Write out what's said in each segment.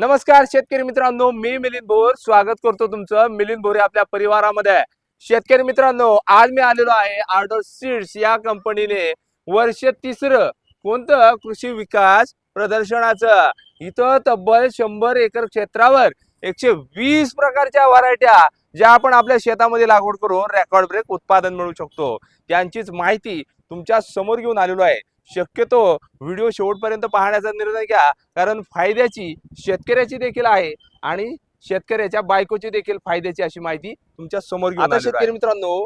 नमस्कार शेतकरी मित्रांनो मी मिलिंद भोर. स्वागत करतो तुमचं मिलिंद भोरे आपल्या परिवारामध्ये. शेतकरी मित्रांनो आज मी आलेलो आहे आर्डर सीड्स या कंपनीने वर्ष तिसरं कोणतं कृषी विकास प्रदर्शनाचं. इथं तब्बल शंभर एकर क्षेत्रावर एकशे वीस प्रकारच्या व्हरायट्या ज्या आपण आपल्या शेतामध्ये लागवड करून रेकॉर्ड ब्रेक उत्पादन मिळू शकतो. त्यांचीच माहिती तुमच्यासमोर घेऊन आलेलो आहे. शक्यतो व्हिडिओ शेवटपर्यंत पाहण्याचा निर्णय घ्या. कारण फायद्याची शेतकऱ्याची देखील आहे आणि शेतकऱ्याच्या बायकोची देखील फायद्याची अशी माहिती तुमच्यासमोर घेऊन आता शेतकरी मित्रांनो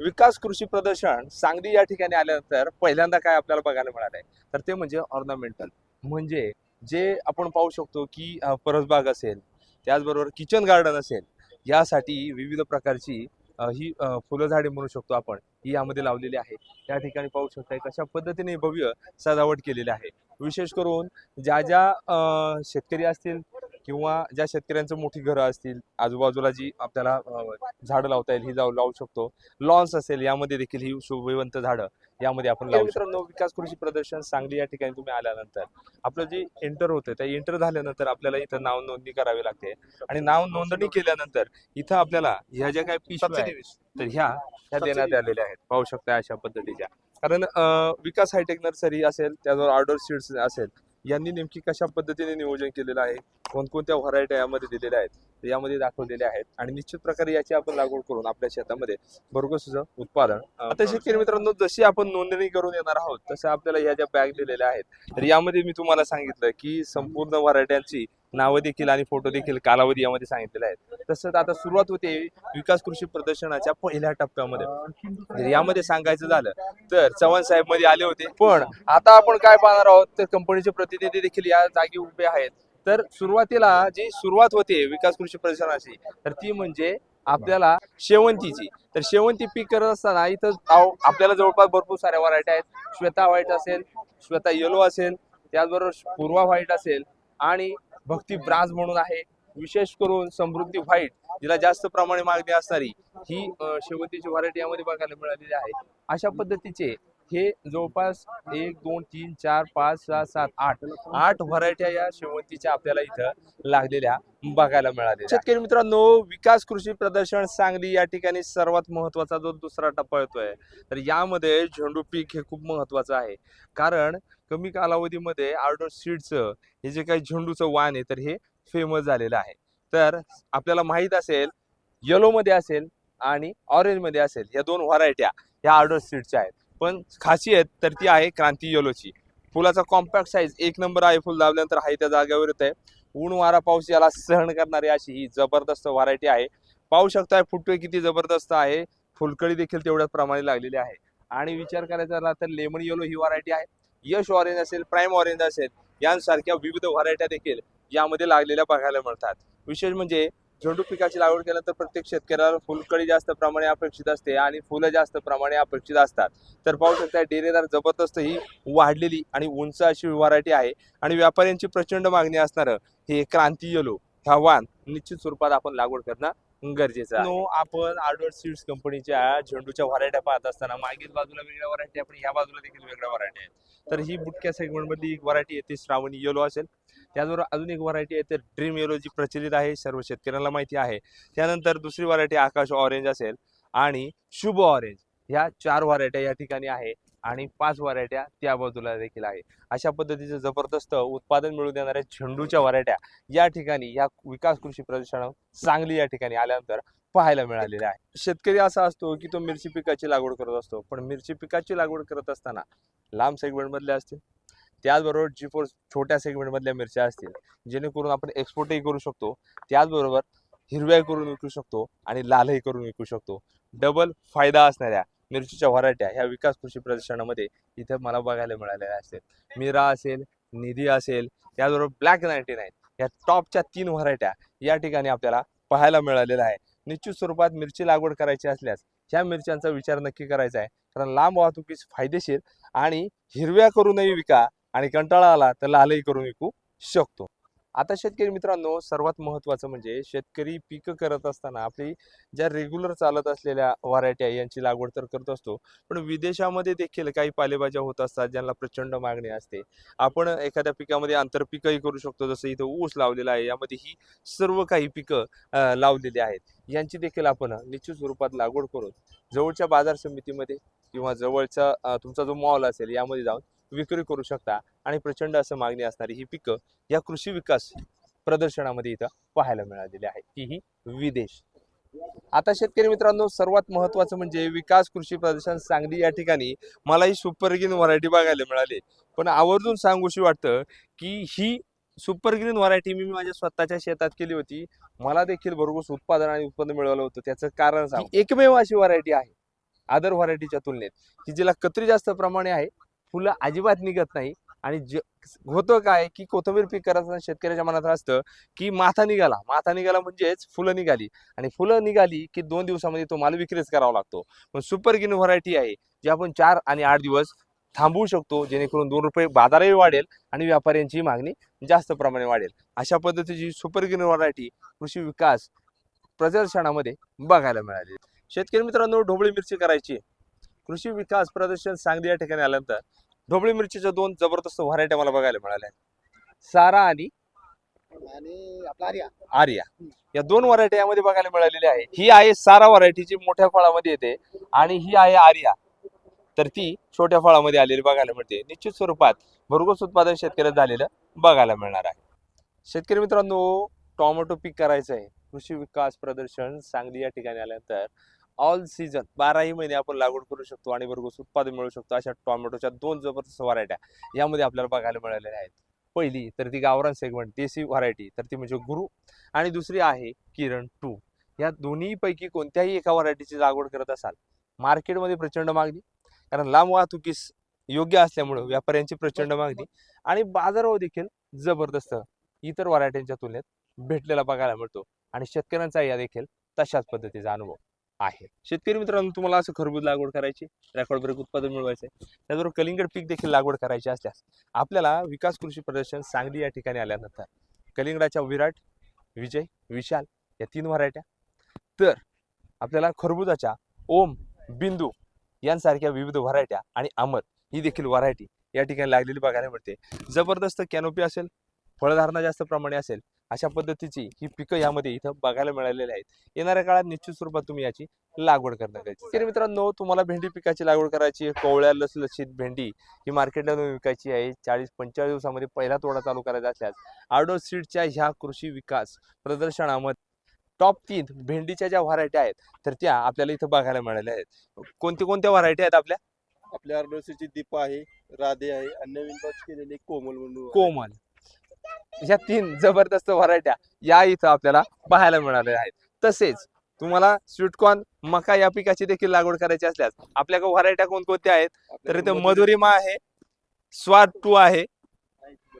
विकास कृषी प्रदर्शन सांगली या ठिकाणी आल्यानंतर पहिल्यांदा काय आपल्याला बघायला मिळालंय? तर ते म्हणजे ऑर्नामेंटल म्हणजे जे आपण पाहू शकतो की परसबाग असेल त्याचबरोबर किचन गार्डन असेल यासाठी विविध प्रकारची ही फुलझाडे म्हणू शकतो आपण. ही यामध्ये लावलेली आहे. त्या ठिकाणी पाहू शकताय कशा पद्धतीने भव्य सजावट केलेली आहे. विशेष करून ज्या ज्या शेतकरी असतील किंवा ज्या शेतकऱ्यांचं मोठी घरं असतील आजूबाजूला जी आपल्याला झाडं लावता येईल ही जाऊ लावू शकतो. लॉन्स असेल यामध्ये देखील ही शोभवंत झाडं यामध्ये आपण लावू मित्रांनो विकास कृषी प्रदर्शन सांगली या ठिकाणी तुम्ही आल्यानंतर आपलं जे एंटर होतं त्या एंटर झाल्यानंतर आपल्याला इथं नाव नोंदणी करावी लागते. आणि नाव नोंदणी केल्यानंतर इथं आपल्याला ह्या ज्या काही पिशव्या तर ह्या ह्या देण्यात आलेल्या आहेत. पाहू शकता अशा पद्धतीच्या. कारण विकास हायटेक नर्सरी असेल त्यावर ऑर्डर सीड्स असेल यांनी नेमकी कशा पद्धतीने नियोजन केलेलं आहे? कोणकोणत्या व्हरायट्या यामध्ये दिलेल्या आहेत यामध्ये दाखवलेल्या आहेत. आणि निश्चित प्रकारे याची आपण लागवड करून आपल्या शेतामध्ये भरघोस उत्पादन आता शेतकरी मित्रांनो जशी आपण नोंदणी करून येणार आहोत तसं आपल्याला ह्या ज्या बॅग दिलेल्या आहेत तर यामध्ये मी तुम्हाला सांगितलं की संपूर्ण व्हरायट्यांची नावं देखील आणि फोटो देखील कालावधी यामध्ये सांगितलेले आहेत. तसंच आता सुरुवात होते विकास कृषी प्रदर्शनाच्या पहिल्या टप्प्यामध्ये. यामध्ये सांगायचं झालं तर चव्हाण साहेबमध्ये आले होते. पण आता आपण काय पाहणार आहोत तर कंपनीचे प्रतिनिधी देखील या जागी उभे आहेत. तर सुरुवातीला जी सुरुवात होते विकास कृषी प्रदर्शनाची तर ती म्हणजे आपल्याला शेवंतीची. तर शेवंती पीक करत असताना इथं आपल्याला जवळपास भरपूर साऱ्या व्हरायटी आहेत. श्वेता व्हाईट असेल श्वेता येलो असेल त्याचबरोबर पूर्वा व्हाईट असेल आणि भक्ती ब्राज म्हणून आहे. विशेष करून समृद्धी व्हाईट जिला जास्त प्रमाणे मागणी असणारी ही शेवंतीची व्हरायटी यामध्ये बघायला मिळालेली आहे. अशा पद्धतीचे हे जवळपास एक दोन तीन चार पाच सहा सात आठ आठ व्हरायट्या या शेवंतीच्या आपल्याला इथं लागलेल्या बघायला मिळाल्या शेतकरी मित्रांनो विकास कृषी प्रदर्शन सांगली या ठिकाणी सर्वात महत्त्वाचा जो दुसरा टप्पा येतोय. तर यामध्ये झेंडू पीक हे खूप महत्वाचं आहे. कारण कमी कालावधीमध्ये आर्डर सीडचं हे जे काही झेंडूचं वाण आहे तर हे फेमस झालेलं आहे. तर आपल्याला माहीत असेल येलो मध्ये असेल आणि ऑरेंजमध्ये असेल या दोन व्हरायट्या ह्या आर्डर सीडच्या आहेत. पण खासियत तर ती आहे क्रांती येलोची. फुलाचा कॉम्पॅक्ट साईज एक नंबर आहे फुल दाबल्यानंतर आहे त्या जागेवर येत आहे ऊन वारा पाऊस याला सहन करणारी अशी ही जबरदस्त व्हरायटी आहे. पाहू शकताय फुटवे किती जबरदस्त आहे. फुलकळी देखील तेवढ्याच प्रमाणे लागलेली आहे. आणि विचार करायचा झाला तर लेमन येलो ही व्हरायटी आहे. यश ऑरेंज असेल प्राईम ऑरेंज असेल यांसारख्या विविध व्हरायट्या देखील यामध्ये लागलेल्या बघायला मिळतात. विशेष म्हणजे झेंडू पिकाची लागवड केल्यानंतर प्रत्येक शेतकऱ्याला फुलकडी जास्त प्रमाणे अपेक्षित असते आणि फुलं जास्त प्रमाणे अपेक्षित असतात. तर पाहू शकता डेरेदार जबरदस्त ही वाढलेली आणि उंच अशी व्हरायटी आहे. आणि व्यापाऱ्यांची प्रचंड मागणी असणारं हे क्रांती येलो ह्या वाण निश्चित स्वरूपात आपण लागवड करणं गरजेचं आहे. नो आपण आर्डर सीड्स कंपनीच्या झेंडूच्या व्हरायट्या पाहत असताना मागील बाजूला वेगळ्या व्हरायटी आपण ह्या बाजूला देखील वेगळ्या व्हरायटी आहेत. तर ही बुटक्या सेगमेंटमधली एक व्हरायटी येते श्रावणी येलो असेल. त्याचबरोबर अजून एक व्हरायटी आहे तर ड्रीम येलो जी प्रचलित आहे सर्व शेतकऱ्यांना माहिती आहे. त्यानंतर दुसरी व्हरायटी आकाश ऑरेंज असेल आणि शुभ ऑरेंज ह्या चार व्हरायट्या या ठिकाणी आहे आणि पाच व्हरायट्या त्या बाजूला देखील आहे. अशा पद्धतीचं जबरदस्त उत्पादन मिळवून देणाऱ्या झेंडूच्या व्हरायट्या या ठिकाणी या विकास कृषी प्रदर्शन सांगली या ठिकाणी आल्यानंतर पाहायला मिळालेले आहे. शेतकरी असा असतो की तो मिरची पिकाची लागवड करत असतो. पण मिरची पिकाची लागवड करत असताना लांब सेगमेंटमधले असतील त्याचबरोबर जी फोर छोट्या सेगमेंटमधल्या मिरच्या असतील जेणेकरून आपण एक्सपोर्टही करू शकतो. त्याचबरोबर हिरव्या करून विकू शकतो आणि लालही करून विकू शकतो. डबल फायदा असणाऱ्या मिरचीच्या व्हरायट्या ह्या विकास कृषी प्रदर्शनामध्ये इथे मला बघायला मिळालेल्या असतील. मीरा असेल निधी असेल त्याचबरोबर ब्लॅक नाईन्टी नाईन या टॉपच्या तीन व्हरायट्या या ठिकाणी आपल्याला पाहायला मिळालेल्या आहे. निश्चित स्वरूपात मिरची लागवड करायची असल्यास ह्या मिरच्यांचा विचार नक्की करायचा आहे. कारण लांब वाहतुकीस फायदेशीर आणि हिरव्या करूनही विका आणि कंटाळा आला तर लालही करून विकू शकतो. आता शेतकरी मित्रांनो सर्वात महत्त्वाचं म्हणजे शेतकरी पिकं करत असताना आपली ज्या रेग्युलर चालत असलेल्या व्हरायटी आहे यांची लागवड तर करत असतो. पण विदेशामध्ये देखील काही पालेभाज्या होत असतात ज्यांना प्रचंड मागणी असते. आपण एखाद्या पिकामध्ये आंतरपिकही करू शकतो जसं इथं ऊस लावलेला आहे यामध्ये ही सर्व काही पिकं लावलेली आहेत. यांची देखील आपण निश्चित स्वरूपात लागवड करून जवळच्या बाजार समितीमध्ये किंवा जवळचा तुमचा जो मॉल असेल यामध्ये जाऊन विक्री करू शकता आणि प्रचंड असं मागणी असणारी ही पिकं या कृषी विकास प्रदर्शनामध्ये इथं पाहायला मिळालेली आहे तीही विदेश. आता शेतकरी मित्रांनो सर्वात महत्वाचं म्हणजे विकास कृषी प्रदर्शन सांगली या ठिकाणी मला ही सुपर ग्रीन व्हरायटी बघायला मिळाली. पण आवर्जून सांगूशी वाटतं की ही सुपर ग्रीन व्हरायटी मी माझ्या स्वतःच्या शेतात केली होती. मला देखील भरघोस उत्पादन आणि उत्पन्न मिळवलं होतं. त्याचं कारण सांग. एकमेव अशी व्हरायटी आहे अदर व्हरायटीच्या तुलनेत की जिला कत्री जास्त प्रमाणे आहे फुलं अजिबात निघत नाही. आणि जे होतं काय की कोथंबीर पीक करताना शेतकऱ्याच्या मनात असतं की माथा निघाला. माथा निघाला म्हणजेच फुलं निघाली. आणि फुलं निघाली की दोन दिवसामध्ये तो माल विक्रीच करावा लागतो. पण सुपर गिन व्हरायटी आहे जी आपण चार आणि आठ दिवस थांबवू शकतो जेणेकरून दोन रुपये बाजारही वाढेल आणि व्यापाऱ्यांची मागणी जास्त प्रमाणे वाढेल. अशा पद्धतीची सुपर गिन व्हरायटी कृषी विकास प्रदर्शनामध्ये बघायला मिळाली. शेतकरी मित्रांनो ढोबळी मिरची करायची. कृषी विकास प्रदर्शन सांगली या ठिकाणी आल्यानंतर ढोबळी मिरचीच्या दोन जबरदस्त व्हरायट्या मला बघायला मिळाल्या सारा आणि आणि आपला आर्या. आर्या. या दोन व्हरायटी यामध्ये बघायला मिळालेली आहे. ही आहे सारा व्हरायटीची मोठ्या फळामध्ये येते आणि ही आहे आर्या. तर ती छोट्या फळामध्ये आलेली बघायला मिळते. निश्चित स्वरूपात भरघोस उत्पादन शेतकऱ्यात झालेलं बघायला मिळणार आहे. शेतकरी मित्रांनो टोमॅटो पीक करायचं आहे कृषी विकास प्रदर्शन सांगली या ठिकाणी आल्यानंतर ऑल सीझन बाराही महिने आपण लागवड करू शकतो आणि भरघोस उत्पादन मिळू शकतो. अशा टोमॅटोच्या दोन जबरदस्त व्हरायट्या यामध्ये आपल्याला बघायला मिळालेल्या आहेत. पहिली तर ती गावरान सेगमेंट देसी व्हरायटी तर ती म्हणजे गुरु. आणि दुसरी आहे किरण टू. या दोन्हीपैकी कोणत्याही एका व्हरायटीची लागवड करत असाल मार्केटमध्ये प्रचंड मागणी कारण लांब वाहतुकीस योग्य असल्यामुळं व्यापाऱ्यांची प्रचंड मागणी आणि बाजारावर देखील जबरदस्त इतर व्हरायटींच्या तुलनेत भेटलेला बघायला मिळतो. आणि शेतकऱ्यांचा या देखील तशाच पद्धतीचा अनुभव. आहे. शेतकरी मित्रांनो तुम्हाला असं खरबूज लागवड करायची रेकॉर्ड ब्रेक उत्पादन मिळवायचं आहे त्याचबरोबर कलिंगड पीक देखील लागवड करायची असल्यास आपल्याला विकास कृषी प्रदर्शन सांगली या ठिकाणी आल्यानंतर कलिंगडाच्या विराट विजय विशाल या तीन व्हरायट्या. तर आपल्याला खरबुजाच्या ओम बिंदू यांसारख्या विविध व्हरायट्या आणि अमर ही देखील व्हरायटी या ठिकाणी लागलेली बघायला मिळते. जबरदस्त कॅनोपी असेल फळधारणा जास्त प्रमाणे असेल अशा पद्धतीची ही पिकं यामध्ये इथं बघायला मिळालेली आहेत. येणाऱ्या काळात निश्चित स्वरूपात तुम्ही याची लागवड करणार. तर मित्रांनो तुम्हाला भेंडी पिकाची लागवड करायची आहे. कोवळ्या लसलशीत भेंडी ही मार्केटला विकायची आहे. चाळीस पंचेचाळीस दिवसामध्ये पहिला तोडा चालू करायचा असल्यास आडो सीडच्या ह्या कृषी विकास प्रदर्शनामध्ये टॉप तीन भेंडीच्या ज्या व्हरायटी आहेत तर त्या आपल्याला इथं बघायला मिळाल्या आहेत. कोणत्या कोणत्या व्हरायटी आहेत आपल्या? आपल्या आरडोसीची दीपा आहे राधे आहे आणि नवीन लॉन्च केलेली कोमल म्हणून कोमल. ह्या तीन जबरदस्त व्हरायट्या या इथं आपल्याला पाहायला मिळाल्या आहेत. तसेच तुम्हाला स्वीटकॉर्न मका या पिकाची देखील लागवड करायची असल्यास आपल्याकडे व्हरायट्या कोणकोणत्या आहेत? तर इथं मधुरिमा आहे स्वाद टू आहे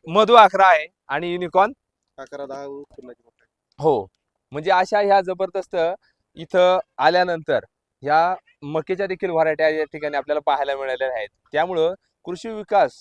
मधु अकरा आहे आणि युनिकॉर्न. हो म्हणजे अशा ह्या जबरदस्त इथं आल्यानंतर ह्या मकेच्या देखील व्हरायट्या या ठिकाणी आपल्याला पाहायला मिळालेल्या आहेत. त्यामुळं कृषी विकास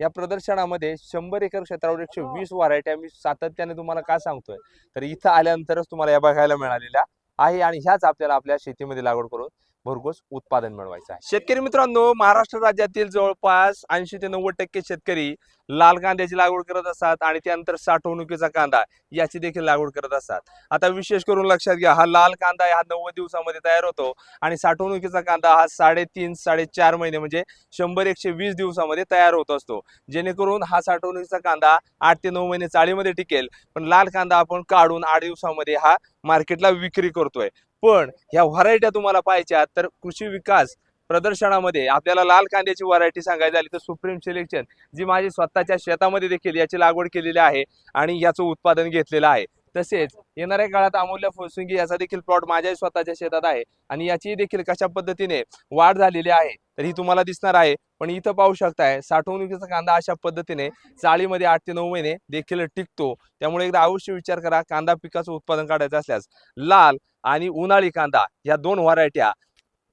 या प्रदर्शनामध्ये शंभर एकर क्षेत्रावर एकशे वीस व्हरायट्या मी सातत्याने तुम्हाला का सांगतोय? तर इथं आल्यानंतरच तुम्हाला या बघायला मिळालेल्या आहे आणि ह्याच आपल्याला आपल्या शेतीमध्ये लागवड करून भरघोस उत्पादन मिळवायचं आहे. शेतकरी मित्रांनो महाराष्ट्र राज्यातील जवळपास ऐंशी ते नव्वद टक्के शेतकरी लाल कांद्याची लागवड करत असतात आणि त्यानंतर साठवणुकीचा कांदा याची देखील लागवड करत असतात. आता विशेष करून लक्षात घ्या हा लाल कांदा हा नव्वद दिवसामध्ये तयार होतो आणि साठवणुकीचा कांदा हा साडेतीन साडेचार महिने म्हणजे शंभर एकशे वीस दिवसामध्ये तयार होत असतो. जेणेकरून हा साठवणुकीचा कांदा आठ ते नऊ महिने चाळीमध्ये टिकेल पण लाल कांदा आपण काढून आठ दिवसामध्ये हा मार्केटला विक्री करतोय. पण ह्या व्हरायट्या तुम्हाला पाहायच्या तर कृषी विकास प्रदर्शनामध्ये आपल्याला लाल कांद्याची व्हरायटी सांगायची झाली तर सुप्रीम सिलेक्शन जी माझी स्वतःच्या शेतामध्ये देखील याची लागवड केलेली आहे आणि याचं उत्पादन घेतलेलं आहे. तसेच येणाऱ्या काळात अमूल्य फुलसुंगी याचा देखील प्लॉट माझ्या स्वतःच्या शेतात आहे. आणि याची देखील कशा पद्धतीने वाढ झालेली आहे तर ही तुम्हाला दिसणार आहे. पण इथं पाहू शकताय साठवणुकीचा कांदा अशा पद्धतीने चाळीमध्ये आठ ते नऊ महिने देखील टिकतो. त्यामुळे एकदा अवश्य विचार करा कांदा पिकाचं उत्पादन काढायचं असल्यास. लाल आणि उन्हाळी कांदा या दोन व्हरायट्या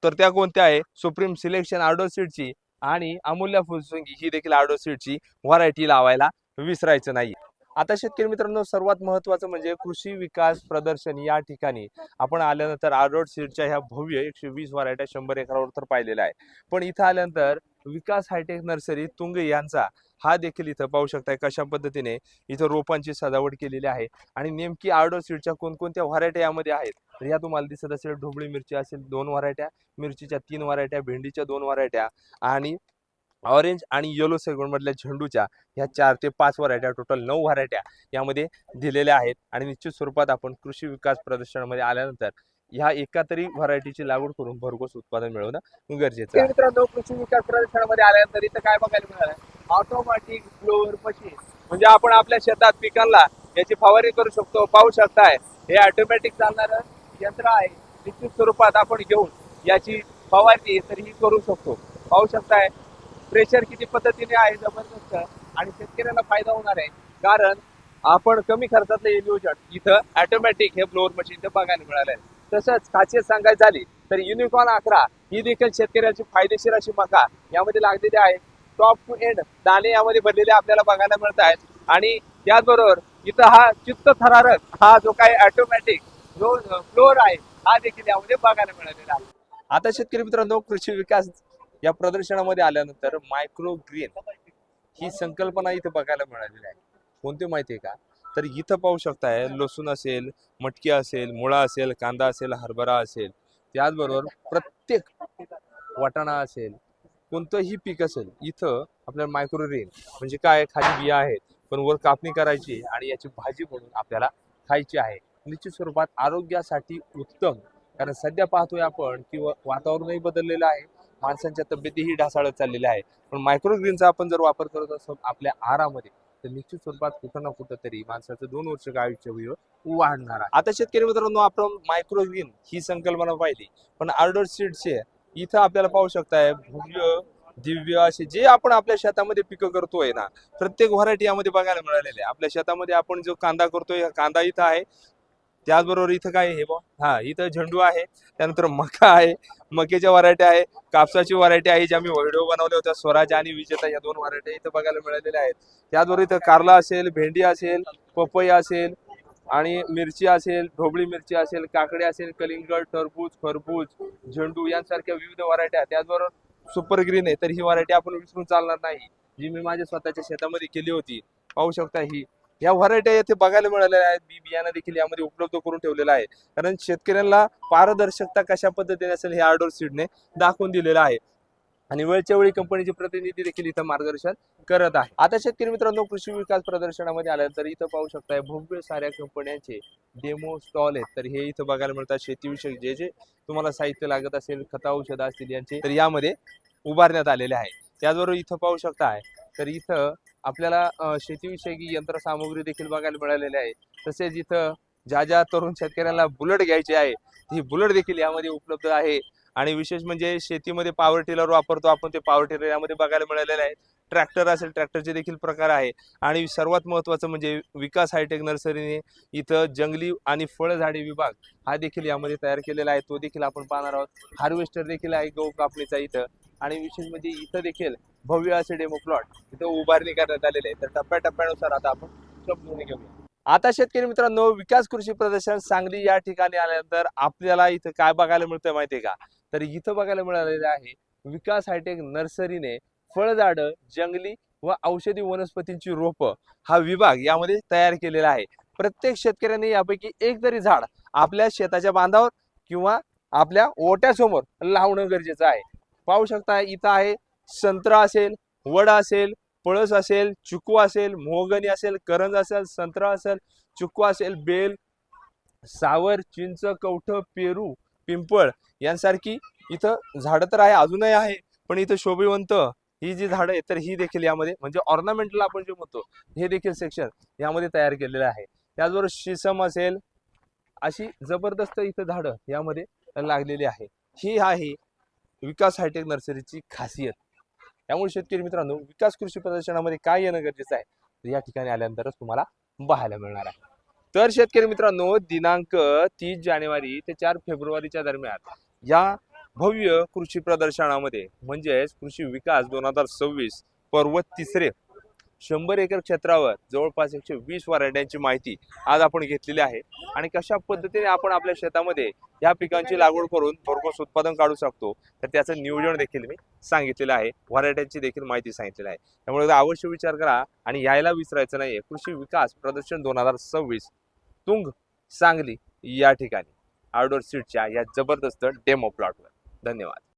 तर त्या कोणत्या आहे? सुप्रीम सिलेक्शन आर्डो सीडची आणि अमूल्य फुलसुंगी ही देखील आर्डो सीडची व्हरायटी लावायला विसरायचं नाही. आता शेतकरी मित्रांनो सर्वात महत्वाचं म्हणजे कृषी विकास प्रदर्शन या ठिकाणी. आपण आल्यानंतर आरोड सीडच्या ह्या भव्य एकशे वीस व्हरायट्या शंभर एकरावर तर पाहिलेल्या आहे पण इथं आल्यानंतर विकास हायटेक नर्सरी तुंग यांचा हा देखील इथं पाहू शकताय कशा पद्धतीने इथं रोपांची सजावट केलेली आहे आणि नेमकी आर्डो सीडच्या कोणकोणत्या व्हरायट्या यामध्ये आहेत? तर या तुम्हाला दिसत असेल ढोबळी मिरची असेल दोन व्हरायट्या मिरचीच्या तीन व्हरायट्या भेंडीच्या दोन व्हरायट्या आणि ऑरेंज आणि येलो मधल्या झेंडूच्या ह्या चार ते पाच व्हरायट्या टोटल नऊ व्हरायट्या यामध्ये दिलेल्या आहेत. आणि निश्चित स्वरूपात आपण कृषी विकास प्रदर्शनामध्ये आल्यानंतर ह्या एका तरी व्हरायटीची लागवड करून भरघोस उत्पादन मिळवणं गरजेचं आहे. मित्रांनो कृषी विकास प्रदर्शनामध्ये आल्यानंतर इथं काय बघायला मिळालं ऑटोमॅटिक फ्लोअर मशीन म्हणजे आपण आपल्या शेतात पिकांना याची फवारणी करू शकतो. पाहू शकताय हे ऑटोमॅटिक चालणारं यंत्र आहे. निश्चित स्वरूपात आपण घेऊन याची फवारणी तर ही करू शकतो. पाहू शकताय प्रेशर किती पद्धतीने आहे जबरदस्त आणि शेतकऱ्यांना फायदा होणार आहे. कारण आपण कमी खर्चातलं इल्युजन इथं ऑटोमॅटिक हे ब्लोअर मशीन इथं बघायला मिळालं आहे तसंच खासियत सांगायची झाली तर युनिकॉर्न अकरा ही देखील शेतकऱ्याची फायदेशीर अशी मका यामध्ये लागलेली आहे. टॉप टू एंड दाणे यामध्ये भरलेले आपल्याला बघायला मिळत आहेत. आणि त्याचबरोबर इथं हा चित्त थरारक हा जो काही ऑटोमॅटिक जो फ्लोअर आहे हा देखील यामध्ये बघायला मिळालेला आहे. आता शेतकरी मित्रांनो कृषी विकास या प्रदर्शनामध्ये आल्यानंतर मायक्रो ग्रीन ही संकल्पना इथं बघायला मिळालेली आहे. कोणती माहिती आहे का? तर इथं पाहू शकताय लसूण असेल मटकी असेल मुळा असेल कांदा असेल हरभरा असेल त्याचबरोबर प्रत्येक वाटाणा असेल कोणतंही पीक असेल इथं आपल्याला मायक्रो रेन म्हणजे काय खाली बिया आहेत पण वर कापणी करायची आणि याची भाजी म्हणून आपल्याला खायची आहे. निश्चित स्वरूपात आरोग्यासाठी उत्तम. कारण सध्या पाहतोय आपण की वातावरणही बदललेलं आहे. माणसांच्या तब्येतीही ढासाळत चाललेल्या आहे पण मायक्रोग्रीनचा आपण जर वापर करत असतो आपल्या आहारामध्ये तर निश्चित स्वरूपात कुठं ना कुठं तरी माणसाचं दोन वर्ष आयुष्य हो, वाढणार आहे. आता शेतकरी मित्रांनो आपण मायक्रोग्रीन ही संकल्पना पाहिली. पण आर्डर सीडचे इथं आपल्याला पाहू शकताय भव्य दिव्य असे जे आपण आपल्या शेतामध्ये पिकं करतोय ना प्रत्येक व्हरायटी यामध्ये बघायला मिळालेले आपल्या शेतामध्ये आपण जो कांदा करतोय कांदा इथं आहे. त्याचबरोबर इथं काय हे बघ. हा इथं झेंडू आहे त्यानंतर मका आहे मकेच्या व्हरायटी आहे कापसाची व्हरायटी आहे ज्या मी व्हिडिओ बनवल्या होत्या स्वराज आणि विजेता या दोन व्हरायटी इथं बघायला मिळालेल्या आहेत. त्याचबरोबर इथं कारला असेल भेंडी असेल पपई असेल आणि मिरची असेल ढोबळी मिरची असेल काकडी असेल कलिंगड टरबूज खरबूज झेंडू यांसारख्या विविध व्हरायट्या त्याचबरोबर सुपर ग्रीन आहे तर ही व्हरायटी आपण विसरून चालणार नाही. जी मी माझ्या स्वतःच्या शेतामध्ये केली होती. पाहू शकता ही. या व्हरायट्या येथे बघायला मिळालेल्या आहेत. बी बियाणं देखील यामध्ये उपलब्ध करून ठेवलेलं आहे. कारण शेतकऱ्यांना पारदर्शकता कशा पद्धतीने असेल हे आर्डोर सीडने दाखवून दिलेलं आहे. आणि वेळच्या वेळी कंपनीचे प्रतिनिधी देखील इथं मार्गदर्शन करत आहे. आता शेतकरी मित्रांनो कृषी विकास प्रदर्शनामध्ये आल्यानंतर इथं पाहू शकताय भव्य साऱ्या कंपन्यांचे डेमो स्टॉल आहेत. तर हे इथं बघायला मिळतात. शेतीविषयक जे जे तुम्हाला साहित्य लागत असेल खता औषधं असतील यांचे तर यामध्ये उभारण्यात आलेले आहे. त्याचबरोबर इथं पाहू शकताय तर इथं आपल्याला शेतीविषयी यंत्रसामुग्री देखील बघायला मिळालेली आहे. तसेच इथं ज्या ज्या तरुण शेतकऱ्यांना बुलेट घ्यायची आहे ती बुलेट देखील यामध्ये उपलब्ध आहे. आणि विशेष म्हणजे शेतीमध्ये पॉवर टिलर वापरतो आपण ते पॉवर टिलर यामध्ये बघायला मिळालेले आहे. ट्रॅक्टर असेल ट्रॅक्टरचे देखील प्रकार आहे. आणि सर्वात महत्त्वाचं म्हणजे विकास हायटेक नर्सरीने इथं जंगली आणि फळझाडे विभाग हा देखील यामध्ये तयार केलेला आहे. तो देखील आपण पाहणार आहोत. हार्वेस्टर देखील आहे गहू कापणीचा इथं. आणि विशेष म्हणजे इथं देखील भव्य असे डेमो प्लॉट इथं उभारणी करण्यात आलेले आहे तर टप्प्याटप्प्यानुसार आता आपण समजून घेऊया. आता शेतकरी मित्रांनो विकास कृषी प्रदर्शन सांगली या ठिकाणी आल्यानंतर आपल्याला इथं काय बघायला मिळतं माहितीये का? तर इथं बघायला मिळालेलं आहे विकास हायटेक नर्सरीने फळझाडं जंगली व औषधी वनस्पतींची रोपं हा विभाग यामध्ये तयार केलेला आहे. प्रत्येक शेतकऱ्याने यापैकी एक तरी झाड आपल्या शेताच्या बांधावर किंवा आपल्या ओट्यासमोर लावणं गरजेचं आहे. पाहू शकता इथं आहे संत्रा असेल वड असेल पळस असेल चुकू असेल मोहगणी असेल करंज असेल संत्रा असेल चुकू असेल बेल सावर चिंच कवठ पेरू पिंपळ यांसारखी इथं झाडं तर आहे अजूनही आहे पण इथं शोभिवंत ही जी झाडं आहेत तर ही देखील यामध्ये म्हणजे ऑर्नामेंटल आपण जे म्हणतो हे देखील सेक्शन यामध्ये तयार केलेलं आहे. त्याचबरोबर शिसम असेल अशी जबरदस्त इथं झाडं यामध्ये लागलेली आहे. ही आहे विकास हायटेक नर्सरीची खासियत. त्यामुळे शेतकरी मित्रांनो विकास कृषी प्रदर्शनामध्ये काय येणं गरजेचं आहे? तर या ठिकाणी आल्यानंतरच तुम्हाला पाहायला मिळणार आहे. तर शेतकरी मित्रांनो दिनांक तीस जानेवारी ते चार फेब्रुवारीच्या दरम्यान या भव्य कृषी प्रदर्शनामध्ये म्हणजेच कृषी विकास दोन हजार सव्वीस पर्व तिसरे शंभर एकर क्षेत्रावर जवळपास एकशे वीस व्हरायट्यांची माहिती आज आपण घेतलेली आहे. आणि कशा पद्धतीने आपण आपल्या शेतामध्ये या पिकांची लागवड करून भरघोस उत्पादन काढू शकतो तर त्याचं नियोजन देखील मी सांगितलेलं आहे. व्हरायट्यांची देखील माहिती सांगितलेली आहे. त्यामुळे अवश्य विचार करा आणि यायला विसरायचं नाहीये. कृषी विकास प्रदर्शन दोन हजार सव्वीस तुंग सांगली या ठिकाणी. आउटडोर सीटच्या या जबरदस्त डेमो प्लॉटवर. धन्यवाद.